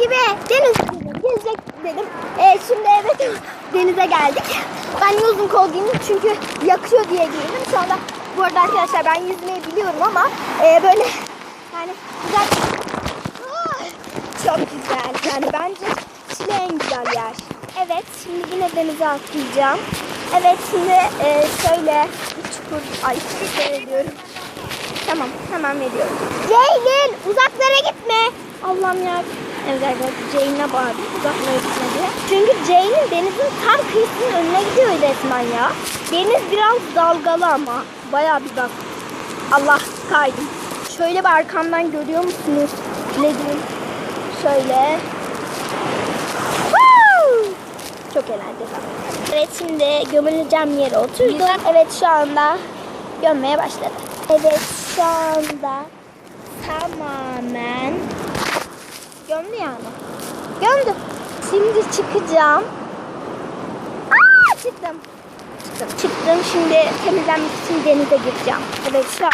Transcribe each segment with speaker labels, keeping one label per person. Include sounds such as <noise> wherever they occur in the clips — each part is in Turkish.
Speaker 1: gibi deniz gezecek dedim. E, şimdi evet denize geldik. Ben uzun kol giydim çünkü yakıyor diye giydim. Şu anda bu arada arkadaşlar ben yüzmeyi biliyorum ama e, böyle yani güzel. Çok güzel. Yani bence Şile en güzel yer. Evet şimdi yine denize atlayacağım. Evet şimdi e, şöyle bir çukur. Ay şöyle diyorum. Tamam hemen veriyorum. Ceylin uzaklara gitme. Allah'ım ya. Evet arkadaşlar Ceylin'e bağırdım uzaklara gitme diye. Çünkü Ceylin denizin tam kıyısının önüne gidiyor resmen ya. Deniz biraz dalgalı ama. Bayağı bir bak. Allah kaydım. Şöyle bir arkamdan görüyor musunuz? Ne diyeyim? Şöyle. Çok eğlenceli. Evet şimdi gömüleceğim yere oturdum. Evet şu anda gömmeye başladı. Evet şu anda tamamen gömdü yani. Gömdüm. Şimdi çıkacağım. Aa çıktım. Çıktım. Çıktım. Şimdi temizlenmek için denize gireceğim. Evet şu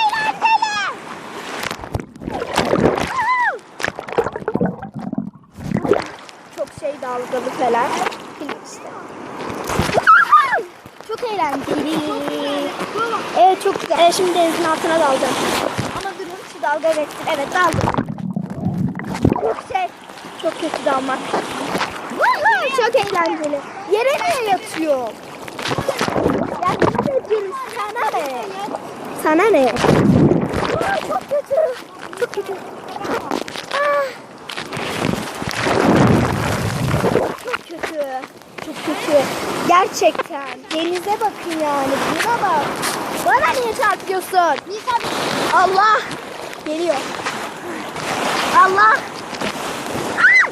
Speaker 1: eğlenceli. Çok şey dalgalı falan. Bilmiyorum işte. Çok eğlenceli. Evet çok güzel. Evet, şimdi denizin altına dalacağım. Ama durun şu dalga evet. Evet daldım. Çok şey. Çok kötü dalmak. çok eğlenceli. Yere niye yatıyor? Ya? Sana ne? Sana ne? Aa, çok kötü. Çok kötü. Ah. Çok kötü. Çok kötü. Gerçekten. Denize bakın yani. Buna bak. Bana niye çarpıyorsun? Allah. Geliyor. Allah. Ah!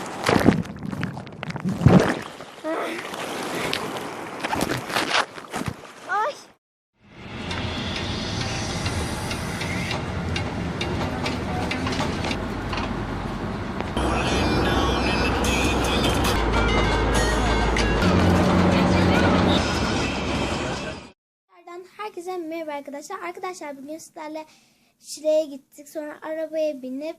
Speaker 1: Herkese merhaba arkadaşlar. Arkadaşlar bugün sizlerle Şile'ye gittik. Sonra arabaya binip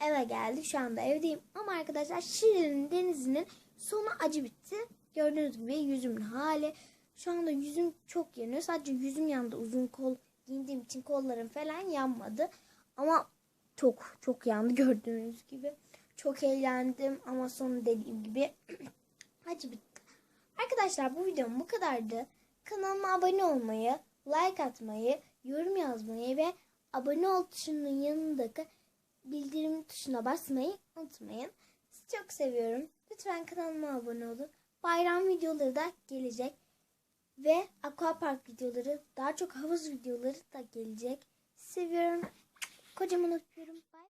Speaker 1: eve geldik. Şu anda evdeyim. Ama arkadaşlar Şile'nin denizinin sonu acı bitti. Gördüğünüz gibi yüzümün hali. Şu anda yüzüm çok yanıyor. Sadece yüzüm yandı. Uzun kol giydiğim için kollarım falan yanmadı. Ama çok çok yandı gördüğünüz gibi. Çok eğlendim ama sonu dediğim gibi <clears throat> acı bitti. Arkadaşlar bu videom bu kadardı. Kanalıma abone olmayı, like atmayı, yorum yazmayı ve abone ol tuşunun yanındaki bildirim tuşuna basmayı unutmayın. Sizi çok seviyorum. Lütfen kanalıma abone olun. Bayram videoları da gelecek. Ve aquapark videoları, daha çok havuz videoları da gelecek. Seviyorum. Kocaman öpüyorum.